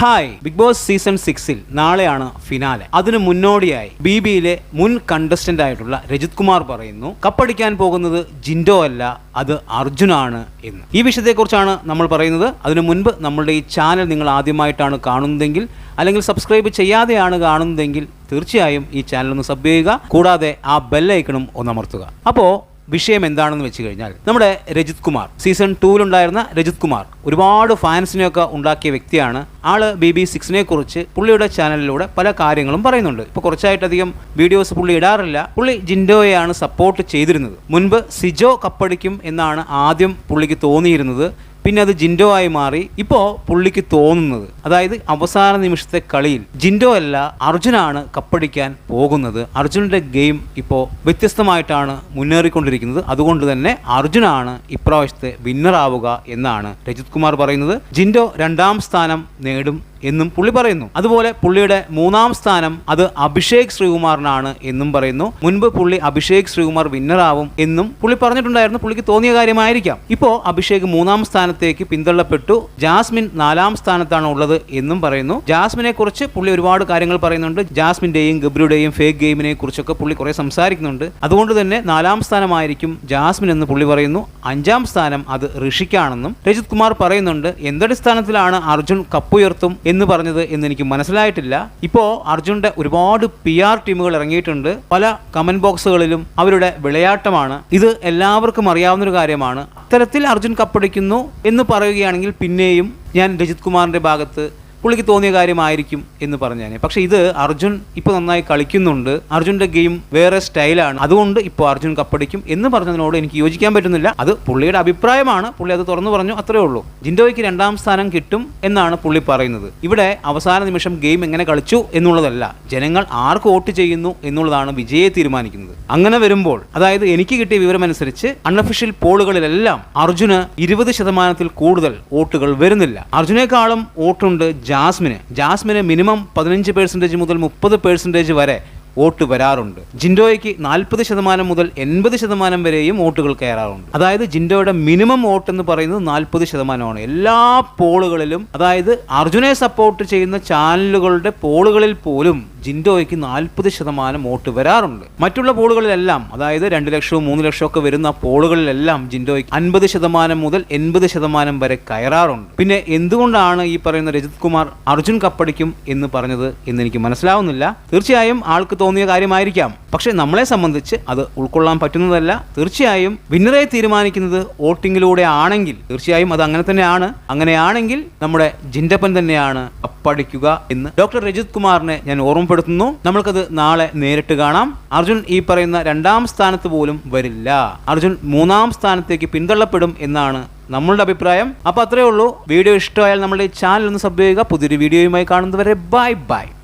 Hi big boss season സിക്സിൽ നാളെയാണ് finale. അതിനു മുന്നോടിയായി ബി ബിയിലെ മുൻ കണ്ടസ്റ്റന്റ് ആയിട്ടുള്ള രജിത് കുമാർ പറയുന്നു കപ്പടിക്കാൻ പോകുന്നത് ജിൻഡോ അല്ല അത് അർജുനാണ് എന്ന്. ഈ വിഷയത്തെക്കുറിച്ചാണ് നമ്മൾ പറയുന്നത്. അതിനു മുൻപ് നമ്മളുടെ ഈ ചാനൽ നിങ്ങൾ ആദ്യമായിട്ടാണ് കാണുന്നതെങ്കിൽ അല്ലെങ്കിൽ സബ്സ്ക്രൈബ് ചെയ്യാതെയാണ് കാണുന്നതെങ്കിൽ തീർച്ചയായും ഈ ചാനൽ ഒന്ന് സബ് ചെയ്യുക. കൂടാതെ ആ ബെല്ലൈക്കണും ഒന്ന് അമർത്തുക. അപ്പോൾ വിഷയം എന്താണെന്ന് വെച്ച് കഴിഞ്ഞാൽ നമ്മുടെ രജിത് കുമാർ സീസൺ ടൂവിലുണ്ടായിരുന്ന രജിത് കുമാർ ഒരുപാട് ഫാൻസിനെയൊക്കെ ഉണ്ടാക്കിയ വ്യക്തിയാണ്. ആൾ ബി ബി സിക്സിനെ കുറിച്ച് പുള്ളിയുടെ ചാനലിലൂടെ പല കാര്യങ്ങളും പറയുന്നുണ്ട്. ഇപ്പോൾ കുറച്ചായിട്ടധികം വീഡിയോസ് പുള്ളി ഇടാറില്ല. പുള്ളി ജിൻഡോയെയാണ് സപ്പോർട്ട് ചെയ്തിരുന്നത്. മുൻപ് സിജോ കപ്പടിക്കും എന്നാണ് ആദ്യം പുള്ളിക്ക് തോന്നിയിരുന്നത്. പിന്നെ അത് ജിൻഡോ ആയി മാറി ഇപ്പോൾ പുള്ളിക്ക് തോന്നുന്നത്. അതായത് അവസാന നിമിഷത്തെ കളിയിൽ ജിൻഡോ അല്ല അർജുനാണ് കപ്പടിക്കാൻ പോകുന്നത്. അർജുനന്റെ ഗെയിം ഇപ്പോൾ വ്യത്യസ്തമായിട്ടാണ് മുന്നേറിക്കൊണ്ടിരിക്കുന്നത്. അതുകൊണ്ട് തന്നെ അർജുനാണ് ഇപ്രാവശ്യത്തെ വിന്നർ ആവുക എന്നാണ് രജിത് കുമാർ പറയുന്നത്. ജിൻഡോ രണ്ടാം സ്ഥാനം നേടും എന്നും പുള്ളി പറയുന്നു. അതുപോലെ പുള്ളിയുടെ മൂന്നാം സ്ഥാനം അത് അഭിഷേക് ശ്രീകുമാറിനാണ് എന്നും പറയുന്നു. മുൻപ് പുള്ളി അഭിഷേക് ശ്രീകുമാർ വിന്നറാവും എന്നും പുള്ളി പറഞ്ഞിട്ടുണ്ടായിരുന്നു. പുള്ളിക്ക് തോന്നിയ കാര്യമായിരിക്കാം. ഇപ്പോൾ അഭിഷേക് മൂന്നാം സ്ഥാനത്തേക്ക് പിന്തള്ളപ്പെട്ടു. ജാസ്മിൻ നാലാം സ്ഥാനത്താണ് ഉള്ളത് എന്നും പറയുന്നു. ജാസ്മിനെ കുറിച്ച് പുള്ളി ഒരുപാട് കാര്യങ്ങൾ പറയുന്നുണ്ട്. ജാസ്മിന്റെയും ഗബ്രിയുടെയും ഫേക്ക് ഗെയിമിനെ കുറിച്ചൊക്കെ പുള്ളി കുറെ സംസാരിക്കുന്നുണ്ട്. അതുകൊണ്ട് തന്നെ നാലാം സ്ഥാനമായിരിക്കും ജാസ്മിൻ എന്ന് പുള്ളി പറയുന്നു. അഞ്ചാം സ്ഥാനം അത് ഋഷിക്കാണെന്നും രജിത് കുമാർ പറയുന്നുണ്ട്. എന്തടിസ്ഥാനത്തിലാണ് അർജുൻ കപ്പുയർത്തും എന്ന് പറഞ്ഞത് എന്ന് എനിക്ക് മനസ്സിലായിട്ടില്ല. ഇപ്പോൾ അർജുന്റെ ഒരുപാട് പി ആർ ടീമുകൾ ഇറങ്ങിയിട്ടുണ്ട്. പല കമന്റ് ബോക്സുകളിലും അവരുടെ വിളയാട്ടമാണ്. ഇത് എല്ലാവർക്കും അറിയാവുന്ന ഒരു കാര്യമാണ്. അത്തരത്തിൽ അർജുൻ കപ്പടിക്കുന്നു എന്ന് പറയുകയാണെങ്കിൽ പിന്നെയും ഞാൻ രജിത് കുമാറിന്റെ ഭാഗത്ത് പുള്ളിക്ക് തോന്നിയ കാര്യമായിരിക്കും എന്ന് പറഞ്ഞാൽ പക്ഷേ ഇത് അർജുൻ ഇപ്പോൾ നന്നായി കളിക്കുന്നുണ്ട്. അർജുന്റെ ഗെയിം വേറെ സ്റ്റൈലാണ്. അതുകൊണ്ട് ഇപ്പോൾ അർജുൻ കപ്പടിക്കും എന്ന് പറഞ്ഞതിനോട് എനിക്ക് യോജിക്കാൻ പറ്റുന്നില്ല. അത് പുള്ളിയുടെ അഭിപ്രായമാണ്. പുള്ളി അത് തുറന്നു പറഞ്ഞു അത്രേ ഉള്ളൂ. ജിൻഡോയ്ക്ക് രണ്ടാം സ്ഥാനം കിട്ടും എന്നാണ് പുള്ളി പറയുന്നത്. ഇവിടെ അവസാന നിമിഷം ഗെയിം എങ്ങനെ കളിച്ചു എന്നുള്ളതല്ല. ജനങ്ങൾ ആർക്ക് വോട്ട് ചെയ്യുന്നു എന്നുള്ളതാണ് വിജയെ തീരുമാനിക്കുന്നത്. അങ്ങനെ വരുമ്പോൾ അതായത് എനിക്ക് കിട്ടിയ വിവരമനുസരിച്ച് അൺഒഫീഷ്യൽ പോളുകളിലെല്ലാം അർജുന് ഇരുപത് ശതമാനത്തിൽ കൂടുതൽ വോട്ടുകൾ വരുന്നില്ല. അർജുനേക്കാളും വോട്ടുണ്ട് ജാസ്മിന്. ജാസ്മിന് മിനിമം പതിനഞ്ച് പേഴ്സന്റേജ് മുതൽ മുപ്പത് പേഴ്സന്റേജ് വരെ വോട്ട് വരാറുണ്ട്. ജിൻഡോയ്ക്ക് നാൽപ്പത് ശതമാനം മുതൽ എൺപത് ശതമാനം വരെയും വോട്ടുകൾ കയറാറുണ്ട്. അതായത് ജിൻഡോയുടെ മിനിമം വോട്ട് എന്ന് പറയുന്നത് നാൽപ്പത് ശതമാനമാണ്. എല്ലാ പോളുകളിലും അതായത് അർജുനെ സപ്പോർട്ട് ചെയ്യുന്ന ചാനലുകളുടെ പോളുകളിൽ പോലും ജിൻഡോയ്ക്ക് നാൽപ്പത് ശതമാനം വോട്ട് വരാറുണ്ട്. മറ്റുള്ള പോളുകളിലെല്ലാം അതായത് രണ്ട് ലക്ഷവും മൂന്ന് ലക്ഷവും ഒക്കെ വരുന്ന പോളുകളിലെല്ലാം ജിൻഡോയ്ക്ക് അൻപത് ശതമാനം മുതൽ എൺപത് ശതമാനം വരെ കയറാറുണ്ട്. പിന്നെ എന്തുകൊണ്ടാണ് ഈ പറയുന്ന രജിത് കുമാർ അർജുൻ കപ്പടിക്കും എന്ന് പറഞ്ഞത് എന്ന് എനിക്ക് മനസ്സിലാവുന്നില്ല. തീർച്ചയായും ആൾക്ക് തോന്നിയ കാര്യമായിരിക്കാം. പക്ഷേ നമ്മളെ സംബന്ധിച്ച് അത് ഉൾക്കൊള്ളാൻ പറ്റുന്നതല്ല. തീർച്ചയായും വിന്നറെ തീരുമാനിക്കുന്നത് വോട്ടിങ്ങിലൂടെ ആണെങ്കിൽ തീർച്ചയായും അത് അങ്ങനെ തന്നെയാണ്. അങ്ങനെയാണെങ്കിൽ നമ്മുടെ ജിൻഡപ്പൻ തന്നെയാണ് കപ്പടിക്കുക എന്ന് ഡോക്ടർ രജിത് കുമാറിനെ ഞാൻ ഓർമ്മപ്പെടുത്തുന്നു. നമ്മൾക്കത് നാളെ നേരിട്ട് കാണാം. അർജുൻ ഈ പറയുന്ന രണ്ടാം സ്ഥാനത്ത് പോലും വരില്ല. അർജുൻ മൂന്നാം സ്ഥാനത്തേക്ക് പിന്തള്ളപ്പെടും എന്നാണ് നമ്മളുടെ അഭിപ്രായം. അപ്പോൾ അത്രയേ ഉള്ളൂ. വീഡിയോ ഇഷ്ടമായാൽ നമ്മുടെ ചാനൽ ഒന്ന് സബ് ചെയ്യുക. പുതിയൊരു വീഡിയോയുമായി കാണുന്നതുവരെ ബൈ ബൈ.